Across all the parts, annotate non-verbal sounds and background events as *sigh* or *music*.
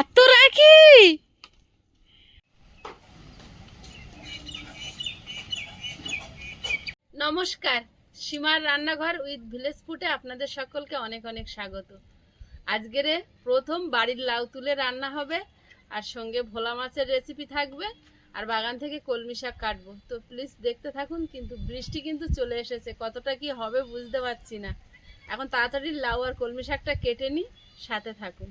এত রাখি নমস্কার, সীমার রান্নাঘর উইথ ভিলেজ ফুটে আপনাদের সকলকে অনেক অনেক স্বাগত। আজকের প্রথম বাড়ির লাউ তুলে রান্না হবে, আর সঙ্গে ভোলা মাছের রেসিপি থাকবে, আর বাগান থেকে কলমি শাক কাটবো। তো প্লিজ দেখতে থাকুন, কিন্তু বৃষ্টি কিন্তু চলে এসেছে, কতটা কি হবে বুঝতে পারছি না। এখন তাড়াতাড়ি লাউ আর কলমি শাকটা কেটে নিই সাথে থাকুন।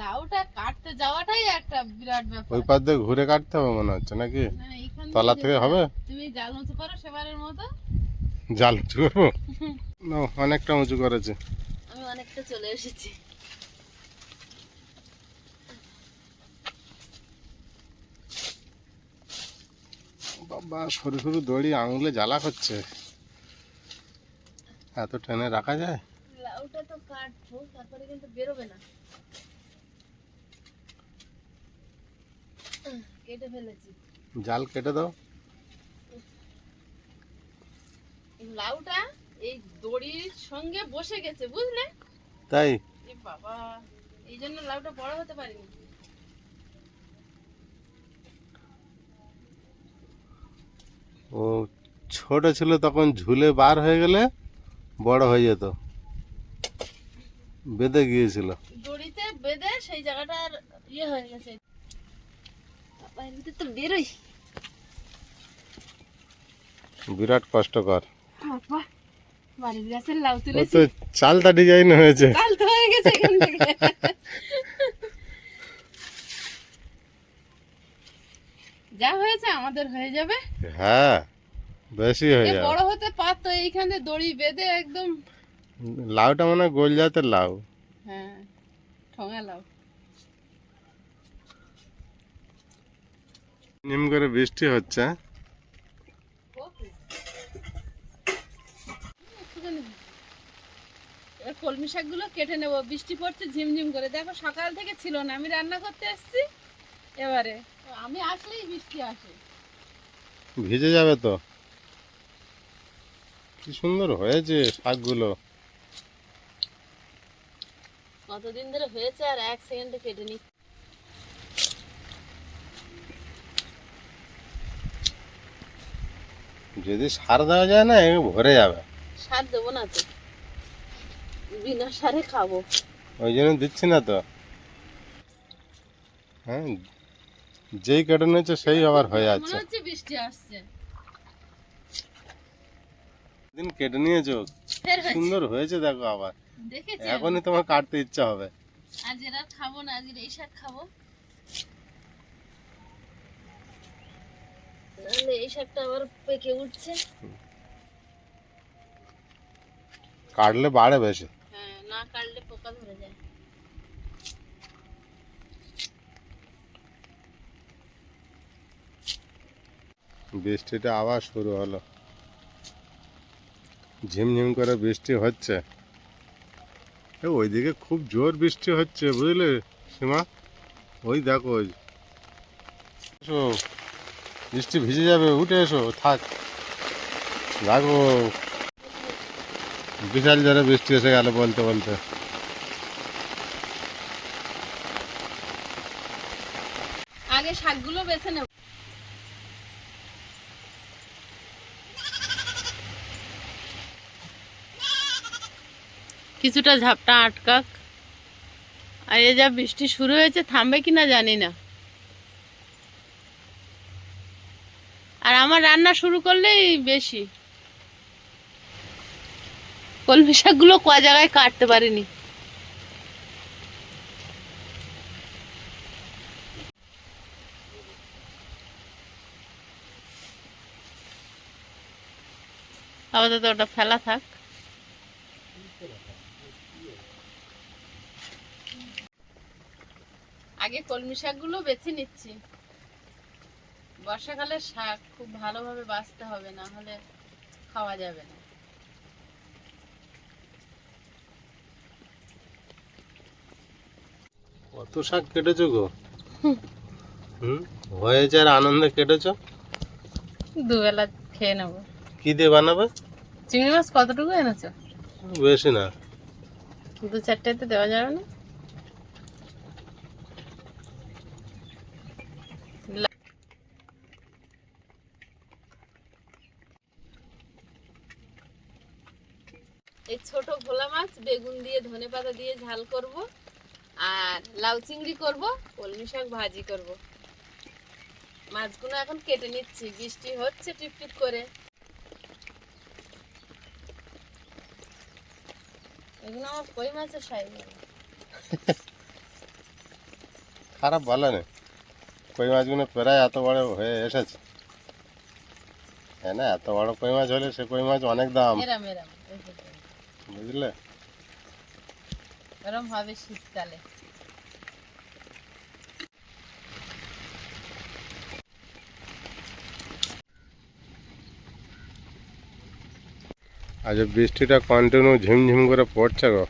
লাউটা কাটতে যাওয়াটাই একটা বিরাট ব্যাপার। ওই পাশ দিয়ে ঘুরে কাটতে হবে মনে হচ্ছে নাকি? তলা থেকে হবে? তুমি জাল উঁচু করো সেবারের মতো। জাল উঁচু করব? না অনেকটা উঁচু করেছে। আমি অনেকটা চলে এসেছি। বাবা সরু সরু দড়ি আঙুলে জ্বালা করছে। এত টেনে রাখা যায়? লাউটা তো কাটবো তারপরে কিন্তু বেরোবে না। কেটে ফেলেছি। জাল কেটে দাও। লাউটা এই দড়ির সঙ্গে বসে গেছে বুঝলে? তাই? বাবা এই জন্য লাউটা বড় হতে পারিনি। ও ছোট ছিল তখন ঝুলে বার হয়ে গেলে বড় হয়ে যেত। বেঁধে গিয়েছিল। দড়িতে বেঁধে সেই জায়গাটার ইয়ে হয়ে গেছে। তো বেরোই। বিরাট কষ্টকর। বাড়ির গাছের লাউ তুলেছি। চালটা ডিজাইন হয়েছে। কাল তো হয়ে গেছে এখান থেকে। যা হয়েছে আমাদের হয়ে যাবে। হ্যাঁ বেশি হয়ে যাবে। বড় হতে পারতো এইখানে দড়ি বেঁধে একদম লাউটা মানে গোল জাতের লাউ। হ্যাঁ ঠঙা লাউ। নিম করে বৃষ্টি হচ্ছে। এবার কলমি শাকগুলো কেটে নেব। বৃষ্টি পড়ছে ঝিমঝিম করে। দেখো সকাল থেকে ছিল না। আমি রান্না করতে এসেছি এবারে। আমি আসলেই বৃষ্টি আসে। ভিজে যাবে তো। কি সুন্দর হয়েছে শাকগুলো। কতদিন ধরে হয়েছে আর এক সেকেন্ডে কেটে নি। যদি সার দেওয়া যায় না ভরে যাবে। সার দেবো না তো। বিনা সারে খাব। ওই জন্য দিচ্ছি না তো। হ্যাঁ যেই কেটে নিয়েছে সেই আবার হয়ে যাচ্ছে। বৃষ্টি আসছে। দিন কেটে নিয়েছো। সুন্দর হয়েছে দেখো আবার। এখনই তোমার কাটতে ইচ্ছা হবে। আজ এরা খাব না আজ এই শাক খাব। এই শাকটা আবার পেকে উঠছে। কাটলে বাড়ে বেশি। হ্যাঁ না কাটলে পোকা ধরে যায়। বৃষ্টিটা আবার শুরু হলো। ঝিমঝিম করে বৃষ্টি হচ্ছে। ওইদিকে খুব জোর বৃষ্টি হচ্ছে, বুঝলে সীমা? ওই দেখো, ওই এসো, বৃষ্টি ভিজে যাবে, উঠে এসো, থাক। রাখো। বিশাল জোরে বৃষ্টি এসে গেল বলতে বলতে। আগে শাকগুলো বেছে নেব। কিছুটা ঝাপটা আটকাক। আর এ যা বৃষ্টি শুরু হয়েছে, থামবে কিনা জানি না। আর আমার রান্না শুরু করলেই বেশি। কলমি শাকগুলো কয় জায়গায় কাটতে পারিনি। আপাতত ওটা ফেলা থাক। আগে কলমি শাকগুলো বেছে নিচ্ছি। বর্ষাকালের শাক খুব ভালোভাবে বাঁচতে হবে না হলে খাওয়া যাবে না। কত শাক কেটেছো গো? হুম? হয়েছে আর আনন্দে কেটেছো? দুবেলা খেয়ে নেব। কি দিয়ে বানাবে? চিংড়ি মাছ কতটুকু এনেছো? বেশি না। দু চারটে তো দেওয়া যাবে না ভোলা মাছ বেগুন দিয়ে ধনে পাতা দিয়ে ঝাল করব আর লাউ চিংড়ি করব কলমি শাক ভাজি করব। মাছগুলো এখন কেটে নিচ্ছি বৃষ্টি হচ্ছে টিপ টিপ করে। এগুলো আমার কই মাছের সাইজ খারাপ ভালো না কই মাছগুলো প্রায় এত বড় হয়ে এসেছে। হ্যাঁ না এত বড় কই মাছ হলে সে কই মাছ অনেক দাম। বুঝলে? এরম হবে শীতকালে। আজ বৃষ্টিটা কন্টিনিউ ঝিমঝিম করে পড়ছে গো।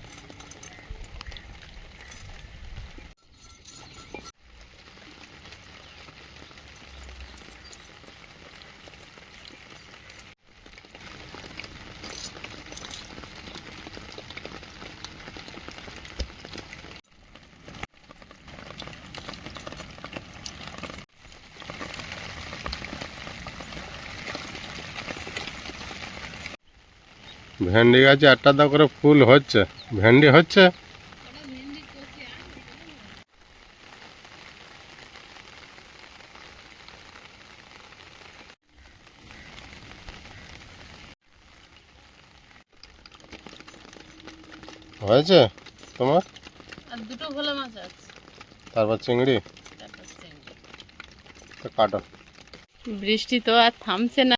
ভেন্ডি গাছে একটা দা করে ফুল হচ্ছে। ভেন্ডি হচ্ছে? হয়েছে তোমার? আর দুটো ভোলা মাছ আছে। তারপর চিংড়ি। তো কাটো। বৃষ্টি তো আর থামছে না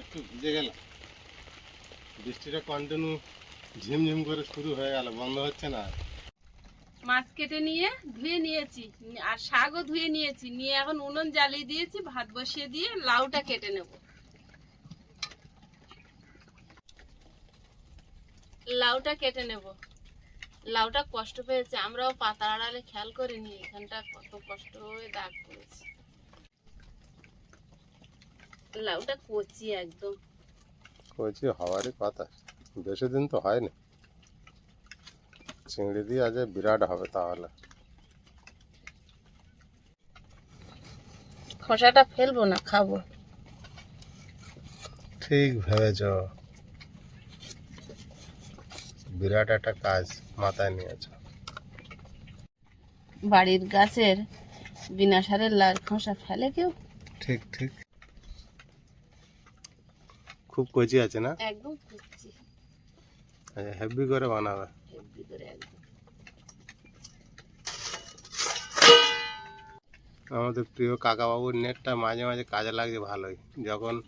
একটু ভিজে গেলাম বৃষ্টিটা কন্টিনিউ ঝিমঝিম করে শুরু হয়ে গেল, বন্ধ হচ্ছে না। মাছ কেটে নিয়ে ধুয়ে নিয়েছি, আর শাকও ধুয়ে নিয়েছি, নিয়ে এখন উনুন জ্বালিয়ে দিয়েছি, ভাত বসিয়ে দিয়ে লাউটা কেটে নেব। লাউটা কেটে নেব। লাউটা কষ্ট পেয়েছে, আমরাও পাতা আড়ালে খেয়াল করিনি, এখানটা কত কষ্ট হয়ে দাগ পড়েছে। লাউটা কচি একদম। কচি হওয়ারই কথা। বেশি দিন তো হয়নি। চিংড়ি দিয়ে আজ বিরাট হবে তাহলে। খোসাটা ফেলব না খাব। ঠিক ভেবেছ। বিরাট একটা কাজ মাথায় নিয়েছ। বাড়ির গাছের বিনা সারের লাল খোসা ফেলে কেউ? ঠিক ঠিক। খুব কচি আছে না? একদম খুঁজছি হেভি করে বানাবে। হেব্বি করে একদম। আমাদের প্রিয় কাকাবাবুর নেটটা মাঝে মাঝে কাজে লাগছে ভালোই। যখন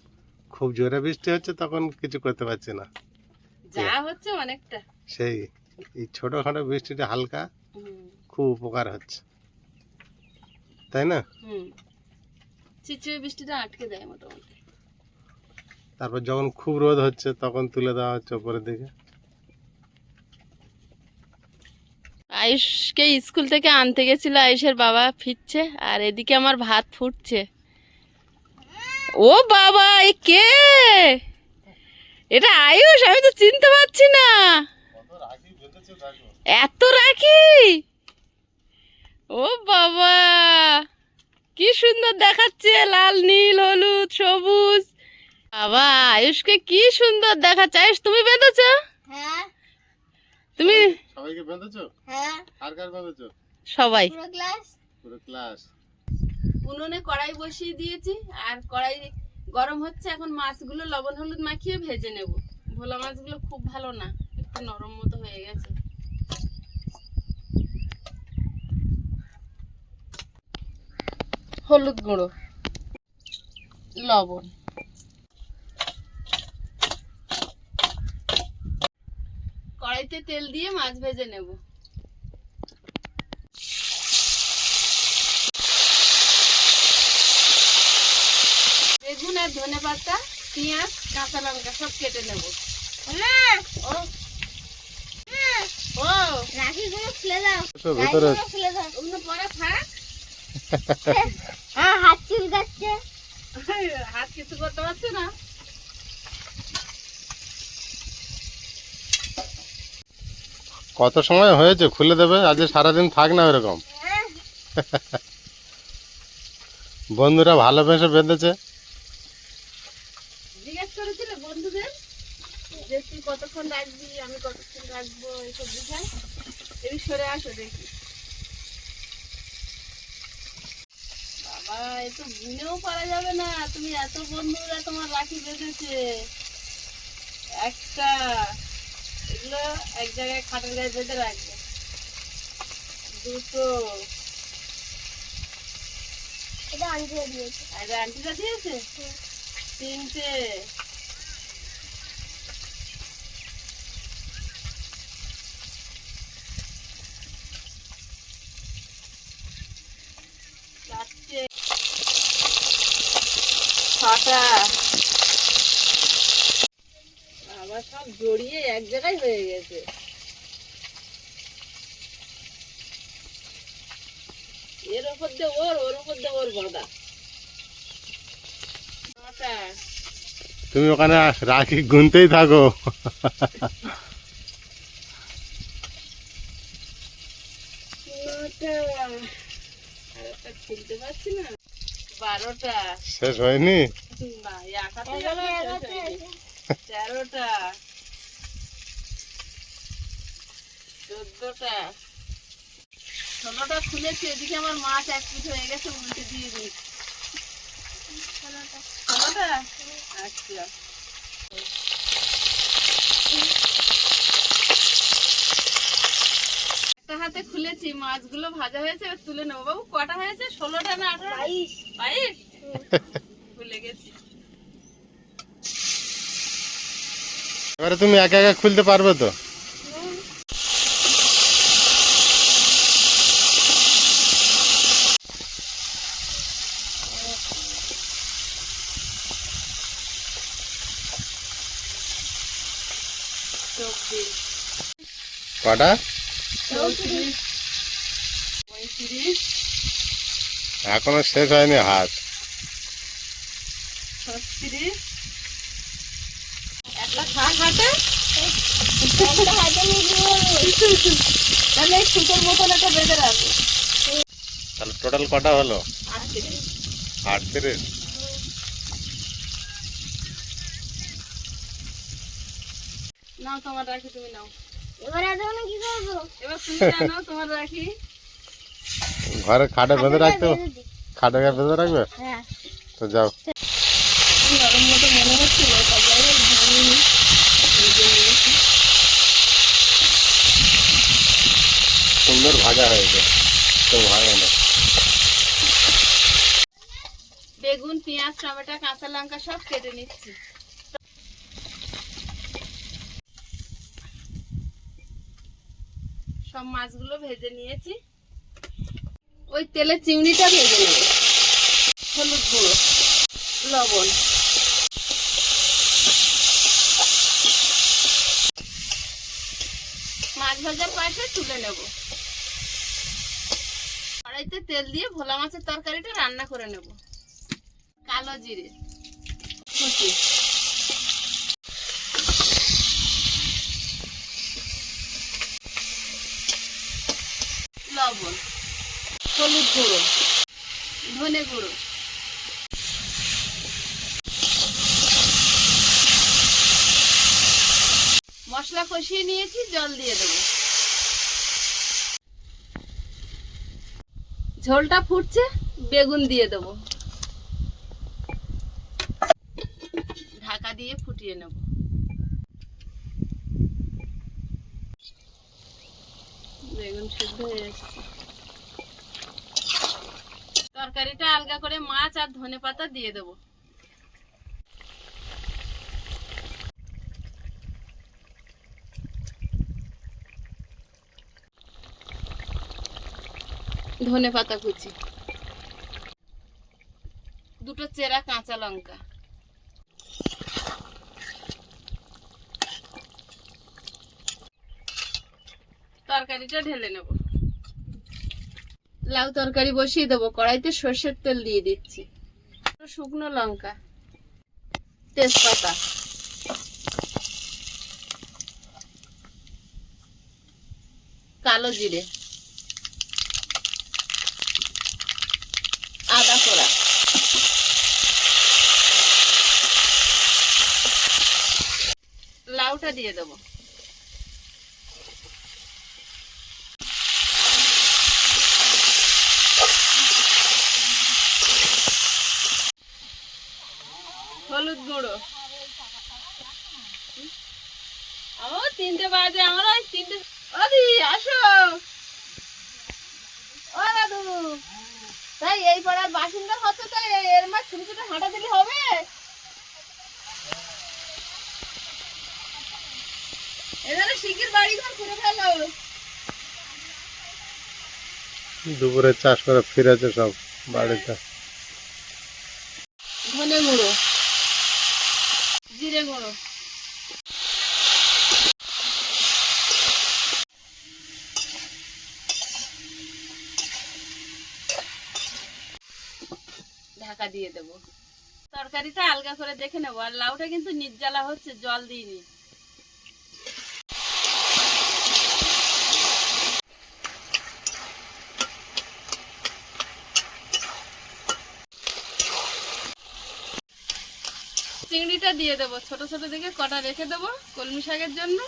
খুব জোরে বৃষ্টি হচ্ছে তখন কিছু করতে পারছে না। যা হচ্ছে অনেকটা। সেই এই ছোটোখাটো বৃষ্টিটা হালকা খুব উপকার হচ্ছে। তাই না? হুম। বৃষ্টিটা আটকে দেয় মোটামুটি। তারপর যখন খুব রোদ হচ্ছে, তখন তুলে দেওয়া হচ্ছে উপরের দিকে। আয়ুষকে স্কুল থেকে আনতে গেছিল, আয়ুষের বাবা ফিরছে, আর এদিকে আমার ভাত ফুটছে। ও বাবা, এ কে? এটা আয়ুষ? আমি তো চিনতে পারছি না। এত রাখি ও বাবা, কি সুন্দর দেখাচ্ছে, লাল, নীল, হলুদ, সবুজ। বাবা আয়ুষকে কি সুন্দর দেখাচ্ছে। আয়ুষ তুমি বেঁধেছো? হ্যাঁ। তুমি সবাইকে বেঁধেছো? হ্যাঁ। আর কার বেঁধেছো? সবাই। পুরো ক্লাস পুরো ক্লাস উনুনে কড়াই বসিয়ে দিয়েছি আর কড়াই গরম হচ্ছে এখন মাছগুলো লবণ হলুদ মাখিয়ে ভেজে নেব। ভোলা মাছগুলো খুব ভালো না একটু নরম মতো হয়ে গেছে। হলুদ গুঁড়ো লবণ। কড়াইতে তেল দিয়ে মাছ ভেজে নেব। বেগুন আর ধনে পাতা পেঁয়াজ কাঁচা লঙ্কা সব কেটে নেব। না ও ও। রাখি গুলো খুলে দাও। তো ভেতরে। রাখিগুলো দাও। ওগুলো পরে থাক। হ্যাঁ হাত হাত কিছু করতে পারছে না। কত সময় হয়েছে? খুলে দেবে? আজ সারাদিন থাক না এরকম হ্যাঁ বন্ধুরা ভালোবেসে বেঁধেছে। কতক্ষণ আমি কতক্ষণ রাখব এইসব দেখি। বাবা তো পারা যাবে না। তুমি এত বন্ধুরা তোমার রাখি বেঁধেছে। একটা এগুলো এক জায়গায় খাটের গায়ে বেঁধে রাখবে। দুটো। এটা দিয়েছে। দিয়েছে? তিনটে। চারটে। ছটা। আবার সব জড়িয়ে এক জায়গায় হয়ে গেছে। এর ওপর দিয়ে ওর ওর ওপর দিয়ে ওর বাঁধা। তুমি ওখানে রাখি গুনতেই থাকো। শেষ হয়নি। তেরোটা। চোদ্দটা। ষোলোটা খুলেছি এদিকে আমার মাছ এক পিঠ হয়ে গেছে উল্টে দিয়ে দিই। ষোলোটা? আচ্ছা। একটা হাতে খুলেছি মাছগুলো ভাজা হয়েছে তুলে নেব। বাবু কটা হয়েছে? ষোলোটা না আঠারো বাইশ। বাইশ? ভুলে গেছি। এবারে তুমি একা একা খুলতে পারবে তো? কটা? এখনও শেষ হয়নি হাত। ছত্রিশ। তাহলে সুতোর মতন একটা বেঁধে তাহলে টোটাল কটা হলো? আটত্রিশ আটত্রিশ নাও তোমার রাখি তুমি নাও। এবার এতক্ষণ কি করব? এবার তুমি নাও তোমার রাখি। ঘরে খাটে বেঁধে রাখতে খাটে গায়ে বেঁধে রাখবে? হ্যাঁ। তো যাও। নরম মতো মনে হচ্ছিল জন্য ভাঙিনি ভেজে নিয়েছি সুন্দর ভাজা হয়েছে। তো ভাঙে না বেগুন, পেঁয়াজ, টমেটো, কাঁচা লঙ্কা সব কেটে নিচ্ছি। সব মাছগুলো ভেজে নিয়েছি। ওই তেলে চিংড়িটা ভেজে নেব। হলুদ গুঁড়ো, লবণ। মাছ ভাজার পাশে তুলে নেব। কড়াইতে তেল দিয়ে ভোলা মাছের তরকারিটা রান্না করে নেব। কালো জিরে। লবণ। হলুদ গুঁড়ো। ধনে গুঁড়ো। মশলা কষিয়ে নিয়েছি, জল দিয়ে দেবো। ঝোলটা ফুটছে, বেগুন দিয়ে দেবো। ঢাকা দিয়ে ফুটিয়ে নেব। বেগুন সেদ্ধ হয়ে তরকারিটা আলগা করে মাছ আর ধনে পাতা দিয়ে দেবো। ধনে পাতা কুচি। দুটো চেরা কাঁচা লঙ্কা। তরকারিটা ঢেলে নেব। লাউ তরকারি বসিয়ে দেবো, কড়াইতে সর্ষের তেল দিয়ে দিচ্ছি। শুকনো লঙ্কা, তেজপাতা। কালো জিরে। লাউটা দিয়ে দেবো। হলুদ গুঁড়ো। আমার তিনটে বাজে, আমার ওই তিনটে আসো। ও তাই এই পাড়ার বাসিন্দা হচ্ছে, তাই এর মা ছোট ছোট হাঁটা দিলে হবে? বাড়ি ঘর করে ফেলো। দুপুরে চাষ করে ফিরেছে সব বাড়িতে। ধনে গুঁড়ো জিরে গুঁড়ো। ঢাকা দিয়ে দেবো। তরকারিটা আলগা করে দেখে নেব আর লাউটা কিন্তু নির্জ্বালা হচ্ছে জল দিইনি। চিংড়িটা দিয়ে দেবো। ছোট ছোট দিকে কটা রেখে দেবো কলমি শাকের জন্য,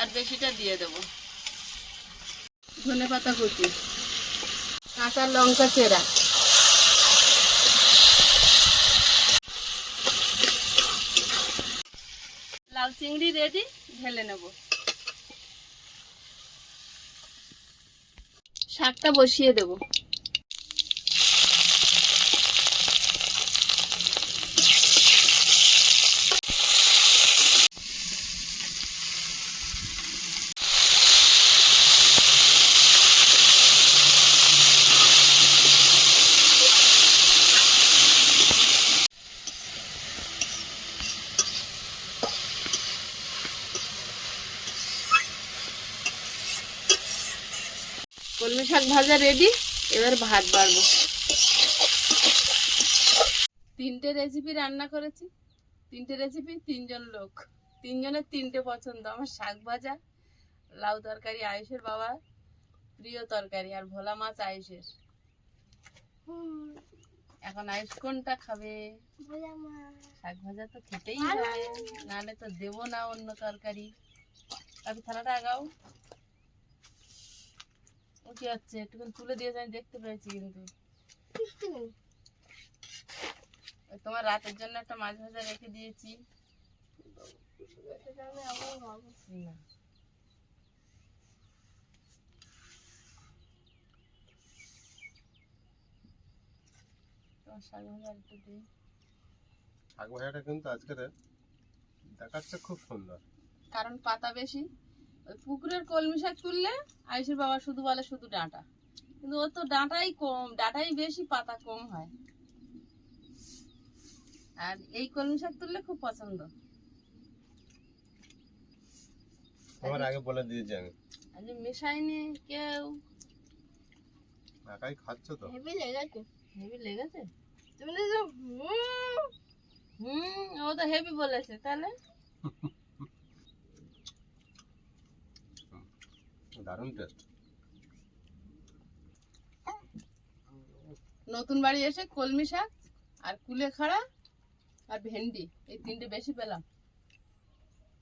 আর বেশিটা দিয়ে দেবো। ধনে পাতা কুচি, কাঁচা লঙ্কা চেরা। লাল চিংড়ি রেডি, ঢেলে নেব। শাকটা বসিয়ে দেবো কলমি শাক ভাজা রেডি এবার ভাত বাড়বো। তিনটে রেসিপি রান্না করেছি। তিনটে রেসিপি তিনজন লোক। তিনজনের তিনটে পছন্দ। আমার শাক ভাজা লাউ তরকারি আয়ুষের বাবা প্রিয় তরকারি আর ভোলা মাছ আয়ুষের। এখন আয়ুষ কোনটা খাবে? শাক ভাজা তো খেতেই হয়। নাহলে তো দেবো না অন্য তরকারি। আমি থালাটা আগাও। ও কি হচ্ছে একটুখানি তুলে দিয়েছে আমি দেখতে পেয়েছি কিন্তু। ওই তোমার রাতের জন্য একটা মাছ ভাজা রেখে দিয়েছি। না। তোমার শাক ভাজা একটু দিই। শাক ভাজাটা কিন্তু আজকের দেখাচ্ছে খুব সুন্দর। কারণ পাতা বেশি। ওই পুকুরের কলমি শাক তুললে আয়ুষের বাবা শুধু বলে শুধু ডাঁটা। কিন্তু ওর তো ডাঁটাই কম ডাঁটাই বেশি পাতা কম হয়। আর এই কলমি শাক তুললে খুব পছন্দ। তোমার আগে বলে দিয়েছি আমি। আজ মেশাইনি কেউ। একাই খাচ্ছ তো? হেভি লেগেছে। হেভি লেগেছে? তুমি তো যে হুম, হুম ও তো হেভি বলেছে তাহলে? *laughs* দারুণ টেস্ট নতুন বাড়ি এসে কলমি শাক আর কুলেখাড়া আর ভেন্ডি এই তিনটে বেশি পেলাম।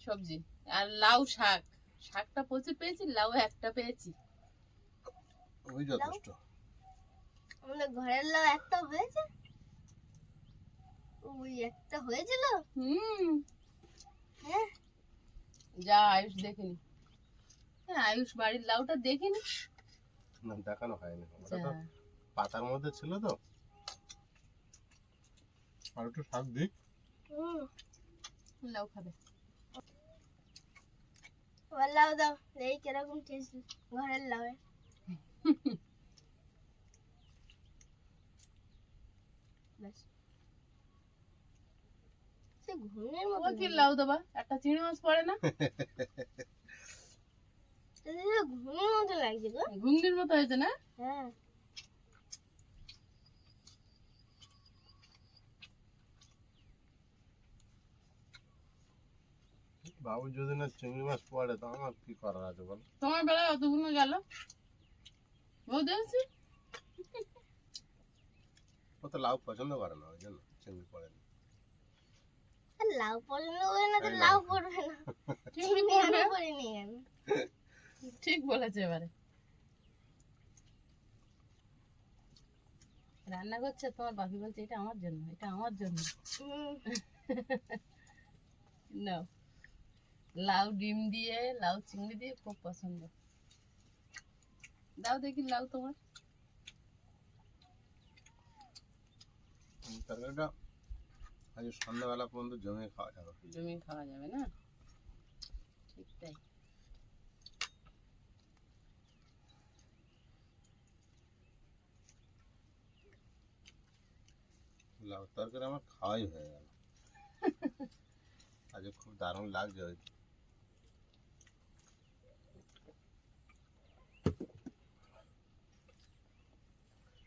সবজি আর লাউ শাক শাকটা প্রচুর পেয়েছি লাউ একটা পেয়েছি। ওই যথেষ্ট। আমাদের ঘরের লাউ একটা হয়েছে? ওই একটা হয়েছিল? হুম। হ্যাঁ। যা আয়ুষ দেখিনি হ্যাঁ আয়ুষ বাড়ির লাউটা দেখিনি না। দেখানো হয়নি। ওটা তো পাতার মধ্যে ছিল তো। আর একটু শাক হুম লাউ খাবে। লাউ দাও এই কীরকম টেস্ট ঘরের। সে ঘুমের মতো কি লাউ দেবা একটা চিংড়ি মাছ পড়ে না? *laughs* ঘুমের মতো লাগছে গো। ঘুগনির মতো হয়েছে না? হ্যাঁ। বাবু যদি না চিংড়ি মাছ পড়ে তো আমার কি করার আছে বল? তোমার বেলায় অতগুলো গেল? বউ দেখছি? ও তো লাউ পছন্দ করে না ওই জন্য চিংড়ি পড়ে না। লাউ পছন্দ করে না তো লাউ। পড়বে না। চিংড়ি পড়বে? বলেছে এবারে। রান্না করছে তোমার বাপি বলছে এটা আমার জন্য এটা আমার জন্য। *laughs* নাও। লাউ ডিম দিয়ে লাউ চিংড়ি দিয়ে খুব পছন্দ। দাও দেখি লাউ তোমার। তরকারিটা আজ সন্ধ্যাবেলা পর্যন্ত জমে খাওয়া যাবে। জমি খাওয়া যাবে না? ঠিক তাই। লাউ তরকারি আমার খাওয়াই হয়ে গেল। আজ খুব দারুণ লাগছে ওই।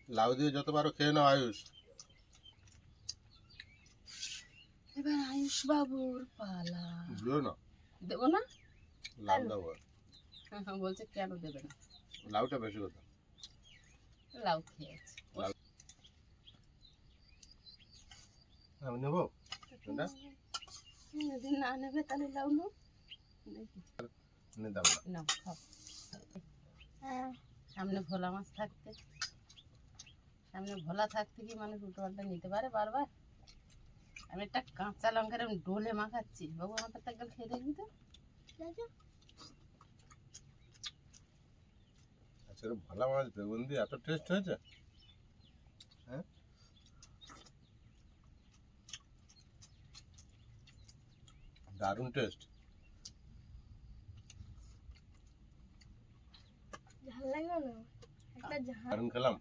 লাউ দিয়ে যত পারো খেয়ে নাও আয়ুষ। এবার আয়ুষ বাবুর পালা। বুঝলো না? দেবো না? লাউ দেবো। বলছে কেন দেবে না? লাউটা বেশি কথা। লাউ খেয়েছে। আমি নেব? যদি না নেবে তাহলে নিয়ে দাও না হ্যাঁ। সামনে ভোলা মাছ থাকতে। সামনে ভোলা থাকতে কি মানুষ উল্টো পাল্টা নিতে পারে বারবার? আমি একটা কাঁচা লঙ্কার এরম ডোলে মাখাচ্ছি। বাবু আমার একটা একবার খেয়ে দেখবি তো। ঠিক আছে আচ্ছা ভালো মাছ বেগুন দিয়ে এত টেস্ট হয়েছে হ্যাঁ দারুণ টেস্ট ঝাল লাগল না? একটা ঝাল। দারুণ খেলাম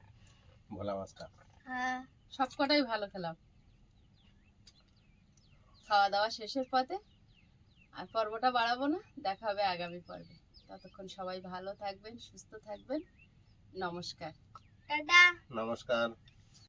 ভোলা মাছটা। হ্যাঁ। সব কটাই ভালো খেলাম। খাওয়া দাওয়া শেষের পথে আর পর্বটা বাড়াবো না দেখা হবে আগামী পর্বে। ততক্ষণ সবাই ভালো থাকবেন সুস্থ থাকবেন। নমস্কার। টাটা। নমস্কার।